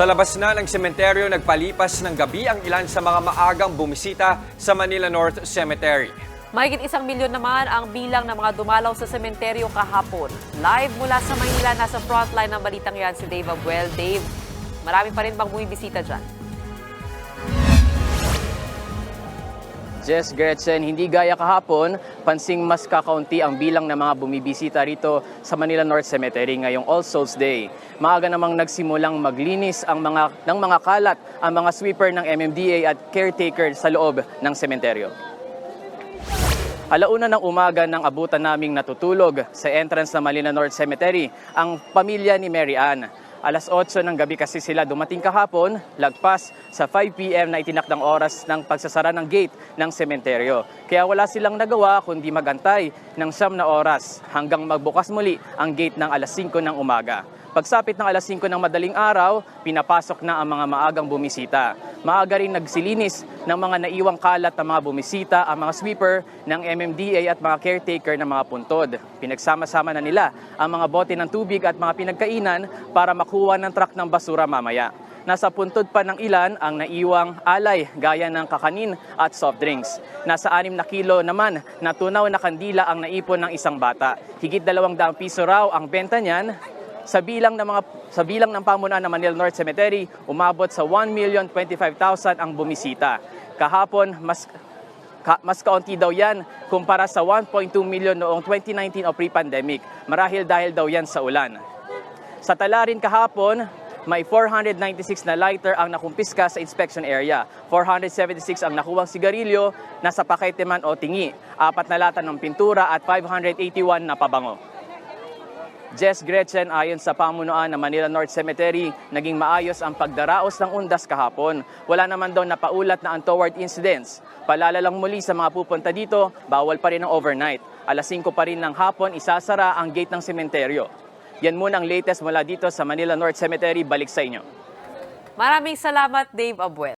Sa labas na ng sementeryo, nagpalipas ng gabi ang ilan sa mga maagang bumisita sa Manila North Cemetery. Mahigit isang milyon naman ang bilang ng mga dumalaw sa sementeryo kahapon. Live mula sa Maynila, nasa frontline ng balitang yan si Dave Abuel. Dave, marami pa rin bang bumibisita dyan? Jess Gretchen, hindi gaya kahapon, pansing mas kakaunti ang bilang ng mga bumibisita rito sa Manila North Cemetery ngayong All Souls Day. Maaga namang nagsimulang maglinis ang mga, ng mga kalat ang mga sweeper ng MMDA at caretaker sa loob ng sementeryo. Alauna ng umaga nang abutan naming natutulog sa entrance ng Manila North Cemetery ang pamilya ni Mary Ann. Alas 8 ng gabi kasi sila dumating kahapon, lagpas sa 5 p.m. na itinakdang oras ng pagsasara ng gate ng sementeryo. Kaya wala silang nagawa kundi magantay ng siyam na oras hanggang magbukas muli ang gate ng alas 5 ng umaga. Pagsapit ng alas 5 ng madaling araw, pinapasok na ang mga maagang bumisita. Maaga rin nagsilinis ng mga naiwang kalat ng mga bumisita ang mga sweeper ng MMDA at mga caretaker ng mga puntod. Pinagsama-sama na nila ang mga bote ng tubig at mga pinagkainan para makuha ng truck ng basura mamaya. Nasa puntod pa ng ilan ang naiwang alay gaya ng kakanin at soft drinks. Nasa 6 na kilo naman na tunaw na kandila ang naipon ng isang bata. Higit 200 piso raw ang benta niyan sa bilang ng mga sa bilang ng pamunuan ng Manila North Cemetery, umabot sa 1,025,000 ang bumisita. Kahapon, mas ka, mas kaunti daw yan kumpara sa 1.2 million noong 2019 o pre-pandemic. Marahil dahil daw yan sa ulan. Sa tala rin kahapon, may 496 na lighter ang nakumpiska sa inspection area. 476 ang nakuwang sigarilyo, nasa pakete man o tingi. Apat na lata ng pintura at 581 na pabango. Jess Gretchen, ayon sa pamunuan ng Manila North Cemetery, naging maayos ang pagdaraos ng undas kahapon. Wala naman daw napaulat na untoward incidents. Palala lang muli sa mga pupunta dito, bawal pa rin ang overnight. Alas 5 pa rin ng hapon, isasara ang gate ng sementeryo. Yan muna ang latest mula dito sa Manila North Cemetery. Balik sa inyo. Maraming salamat, Dave Abuel.